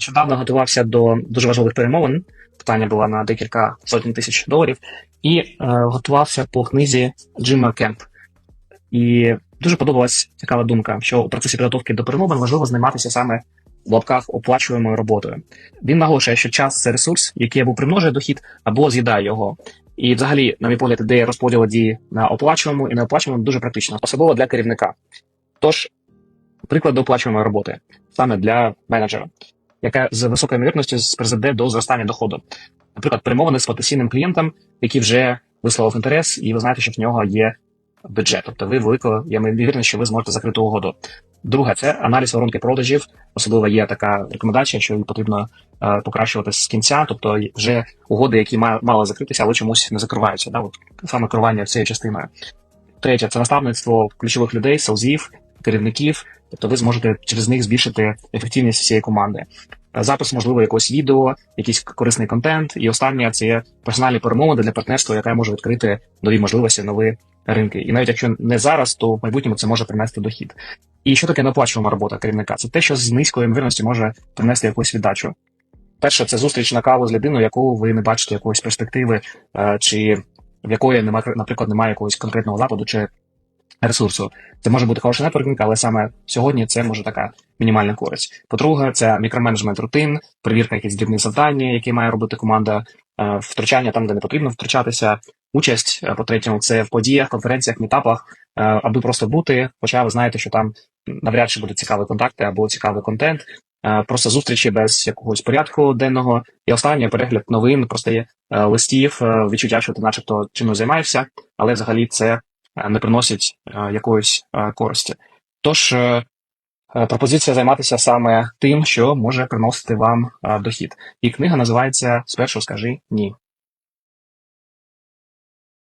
Нещодавно готувався до дуже важливих перемовин. Питання було на декілька сотень тисяч доларів, і е, готувався по книзі Джима Кемп. І дуже подобалась цікава думка, що у процесі підготовки до перемовин важливо займатися саме в лапках оплачуємою роботою. Він наголошує, що час це ресурс, який або примножує дохід, або з'їдає його. І, взагалі, на мій погляд, ідея розподілу дії на оплачуємо і неоплачуємо дуже практична, особливо для керівника. Тож, приклад до оплачуємої роботи саме для менеджера, яка з високою ймовірністю призведе до зростання доходу. Наприклад, перемовини з потенційним клієнтом, який вже висловив інтерес, і ви знаєте, що в нього є бюджет. Тобто ви велико, я ймовірний, що ви зможете закрити угоду. Друге, це аналіз воронки продажів. Особливо є така рекомендація, що її потрібно е, покращувати з кінця, тобто вже угоди, які ма- мали закритися, але чомусь не закриваються. Да? От саме керування цією частиною. Третє це наставництво ключових людей, селзів, керівників. Тобто ви зможете через них збільшити ефективність всієї команди. Е, Запис, можливо, якогось відео, якийсь корисний контент. І останнє це є персональні перемовини для партнерства, яке може відкрити нові можливості, нові ринки. І навіть якщо не зараз, то в майбутньому це може принести дохід. І що таке неоплачувана робота керівника? Це те, що з низькою ймовірністю може принести якусь віддачу. Перше, це зустріч на каву з людиною, яку ви не бачите якоїсь перспективи, е, чи в якої немає, наприклад, немає якогось конкретного западу чи ресурсу. Це може бути хороший нетворкінг, але саме сьогодні це може така мінімальна користь. По-друге, це мікроменеджмент рутин, перевірка якихось дрібних завдань, які має робити команда, е, втручання там, де не потрібно втручатися. Участь е, по третьому, це в подіях, конференціях, мітапах, е, аби просто бути. Хоча ви знаєте, що там навряд чи будуть цікаві контакти або цікавий контент. Просто зустрічі без якогось порядку денного. І останнє перегляд новин, просто є листів, відчуття, що ти начебто чимось займаєшся, але взагалі це не приносить е, якоїсь е, користі. Тож е, пропозиція займатися саме тим, що може приносити вам дохід. І книга називається Спершу скажи ні.